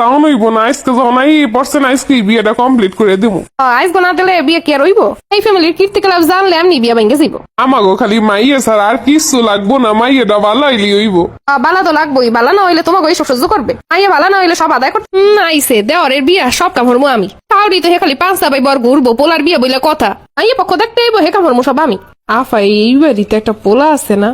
যাওন হইব না আজকে যখন এই পার্সেন্ট আজকে বিয়েটা কমপ্লিট করে দেবো আইস গোনা দিলে বিয়ে কে রইব এই ফ্যামিলির কীর্তিকলাপ জানলে এমনি বিয়ে ভেঙে যাইব। আমাগো খালি মাইয়ে ছাড়া আর কিছু লাগবো না মাইয়েটা ভালো হইলি হইব। আ, বালা তো লাগবোই বালা না হইলে তোমাকে এইসব সহ্য করবে। আইয়া বালা না হইলে সব আদায় করতে আইসে দেওয়ারের বিয়া সব কাম হরমু আমি। কাউরি তো হে খালি পাঁচটা পাই বর ঘুরবো পোলার বিয়ে বইলে কথা। আইয়া পক্ষ দেখতে হইব হে কাম হরমু সব আমি। আফা এই বাড়িতে একটা পোলা আছে না?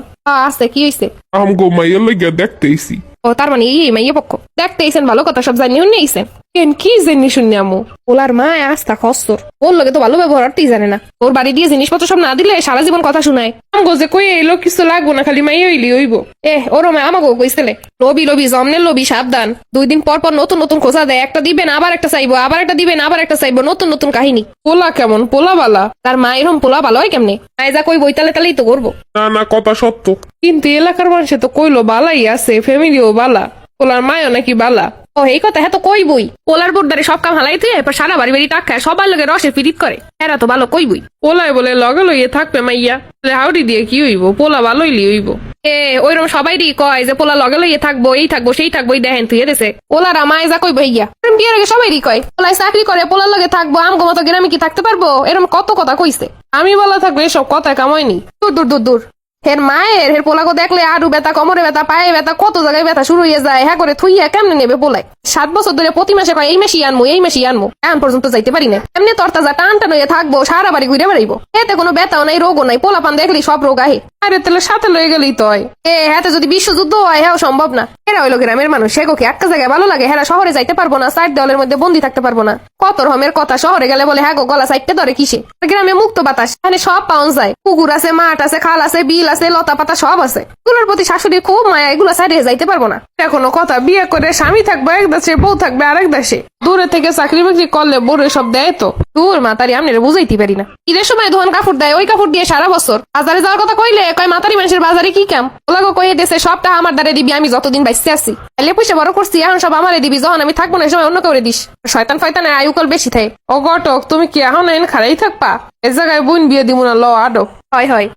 আছে কি হইছে? আমগো মাইয়ের লাগিয়া দেখতেইছি। ও তার মানে এই মাইয়া পক্ষ। দেখতে আইসেন ভালো কথা সব জানিও নেইছেন কেন? কি জানি শুনি আমু ওলার মা আস্তা খস্তর। ওর লগে তো ভালো ব্যবহার আরতেই জানে না। ওর বাড়ি দিয়ে জিনিসপত্র সব না দিলে সারা জীবন কথা শুনায়। আমগো যে কই এলো কিছু লাগবো না খালি মাইয়া হইলি হইব। এ ওর মা আমাগো কইছিলে লবি লবি জমনের লবি সাবধান। দুই দিন পর পর নতুন নতুন খোঁজা দেয়। একটা দিবেন আবার একটা চাইব আবার একটা দিবেন আবার একটা চাইব নতুন নতুন কাহিনী। পোলা কেমন? পোলা বালা তার মা এরম পোলা ভালো হয় কেমনে? আয় যা কই বইতালে তালেই তো করব। না না কথা সত্য। কিন্তু এলাকার মানুষে তো কইলো বালাই আছে ফ্যামিলিও বালা। পোলার মায়ও নাকি বালা। ও এই কথা হ্যাঁ তো কইবই। পোলার বোর্ডারে সব কাম হালাইতে এরপর সারা বাড়ি বাড়ি টাক খায় সবার লগে রসে পিরিত করে। এরা তো ভালো কইবই। পোলায় বলে লগে লইয়ে থাকবে মাইয়া হাউডি দিয়ে কি হইব? পোলা ভালোই লি হইব। এ ওইরকম সবাই কয় যে পোলা লগে লইয়ে থাকব এই থাকব সেই থাকব এই দেখেন তুই এদেশে পোলার আমায় যা কইব হইয়া এরম বিয়ের আগে সবাই কয় পোলায় চাকরি করে পোলার লগে থাকব আমগো মতো গ্রামে কি থাকতে পারব? এরকম কত কথা কইছে। আমি বলা থাকব এসব কথা কামাইনি দূর দূর দূর দূর। হের মায়ের, হের পোলাগো দেখলে আরু ব্যথা, কোমরে ব্যথা, পায়ে ব্যথা, কত জায়গায় ব্যথা শুরু হয়ে যায় হ্যাঁ করে থুইয়া কেমনে নেবে পোলাই সাত বছর ধরে প্রতি মাসে কয়, এই মাসি আনব এই মাসি আনব এখন পর্যন্ত যাইতে পারি না এমনি তরতাজা টান টান হয়ে থাকব, সারা বাড়ি ঘুরে বেড়াইবো। এতে কোনো ব্যথাও নাই, রোগও নাই। পোলা পান দেখলি সব রোগ আহে। আরে তাহলে সাথে লয়ে গেলেই তো হয়। এ, হাতে যদি বিশ্বযুদ্ধ হয় হ্যাঁ সম্ভব না। এরা হইল গ্রামের মানুষ সে কি একটা জায়গায় ভালো লাগে? হ্যাঁ শহরে যাইতে পারব না সাইড দেওয়ালের মধ্যে বন্দি থাকতে পারব না। কত রকমের কথা, শহরে গেলে বলে হ্যাঁ গো, গলা সাইডটা ধরে কিসে? গ্রামে মুক্ত বাতাস, এখানে সব পাওয়া যায়। পুকুর আছে, মাঠ আছে, খাল আছে, বিল আছে লতা পাতা সব আছে। এগুলোর প্রতি শাশুড়ি খুব মায়া, এগুলো সাইডে যাইতে পারব না। এখনও কথা, বিয়ে করে স্বামী থাকবে এক দেশে, বউ থাকবে, আরেক দেশে। দূরে থেকে চাকরি বাকরি করলে বড় সব দেয় তো। দূর মাতারি আমি বুঝাইতে পারি না। ঈদের সময় ধোয়ান কাপড় দেয়, ওই কাপড় দিয়ে সারা বছর। বাজারে যাওয়ার কথা কইলে কয়, মাতারি মানুষের বাজারে কি কাম? ওলাগো কয়ে দেশে সবটা আমার দ্বারে দিবি, আমি যতদিন বাইসে আছি। এলে পয়সা বড় করছি, এখন সব আমারে দিবি, যখন আমি থাকব না সময় অন্য করে দিস। শয়তান ফয়তানের আয়ুকল বেশি থাকে। ও গটক তুমি কি এখন এন খারাই থাকবা? এ জায়গায় বোন বিয়ে দিব না, ল আডো হয় হয়।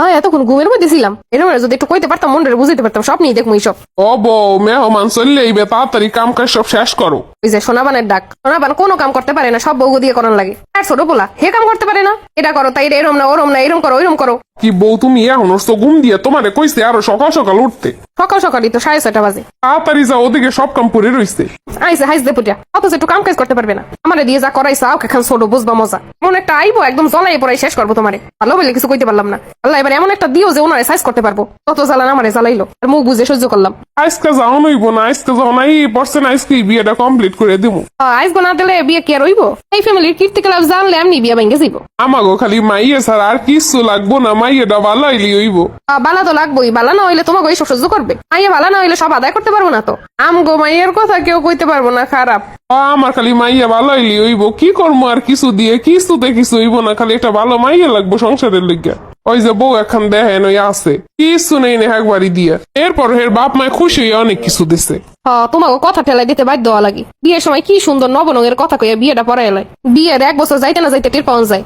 হ্যাঁ এতক্ষণ ঘুমের মধ্যে ছিলাম। এরকম যদি একটু কইতে পারতাম মনটা বুঝতে পারতাম, সব নিয়ে দেখব সব ও বউ, মেহমান চললে এইবে তাড়াতাড়ি কাম কাজ সব শেষ করো। ওই যে সোনাবানের ডাক। সোনাবান কোনো কাম করতে পারে না সব বউ দিয়ে করার লাগে। আর ছোট পোলা হে কাম করতে পারে না। এটা করো তাই এরম না ওরম না এরম করো ওইরম করো। কি বউ তুমি এখন তো ঘুম দিয়ে তোমারে কইছে আরও সকাল সকাল উঠতে? সকাল সকালই তো সাড়ে ছয়টা বাজে। তাড়াতাড়ি যাও ওদিকে সব কাম পড়ে রইছে। আইসে হাইস দে পুটিয়া। অথচ একটু কাম কাজ করতে পারবে না। আমারে দিয়ে যা করাইছে আও এখন ছোট বুঝবা মজা। মনে একটা আইবো একদম জ্বলাই পড়াই শেষ করব তোমারে। ভালো বলে কিছু কইতে পারলাম না। আল্লাহ এবার এমন একটা দিও যে ওনারে সাইজ করতে পারব। তত জ্বালান আমারে জ্বালাইলো। আর মুখ বুঝে সহ্য করলাম। আজকে যাওন হইব না আজকে যখন এই পার্সেন্ট আজকে বিয়েটা কমপ্লিট করে দেবো আইস গোনা দিলে বিয়ে কে রইব এই ফ্যামিলির কীর্তিকলাপ জানলে এমনি বিয়ে ভেঙে যাইব। আমাগো খালি মাইয়ে ছাড়া আর কিছু লাগবো না মাইয়েটা ভালো হইলি হইব। বালা তো লাগবোই বালা না হইলে তোমাকে এইসব সহ্য করবে। আইয়া বালা না হইলে সব আদায় করতে পারব না তো। আম গো মাইয়ের কথা কেউ কইতে পারব না খারাপ। আমার খালি মাইয়া ভালো হইলি হইব। কি করব আর কিছু দিয়ে? কিছুতে কিছু হইব না খালি একটা ভালো মাইয়া লাগবো সংসারের লিগা ওই যে বউ এখন দেখেন ওই আছে। কিছু নেই নে একবারই দিয়া। এরপর হের বাপ মায় খুশি হয়ে অনেক কিছু দিছে। হ্যাঁ তোমাকে কথা ঠেলাই দিতে বাধ্য হওয়া লাগে। বিয়ের সময় কি সুন্দর নবনঙের কথা কইয়া বিয়েটা পরে এলাই বিয়ের এক বছর যাইতে না যাইতে টের পাওয়া যায়।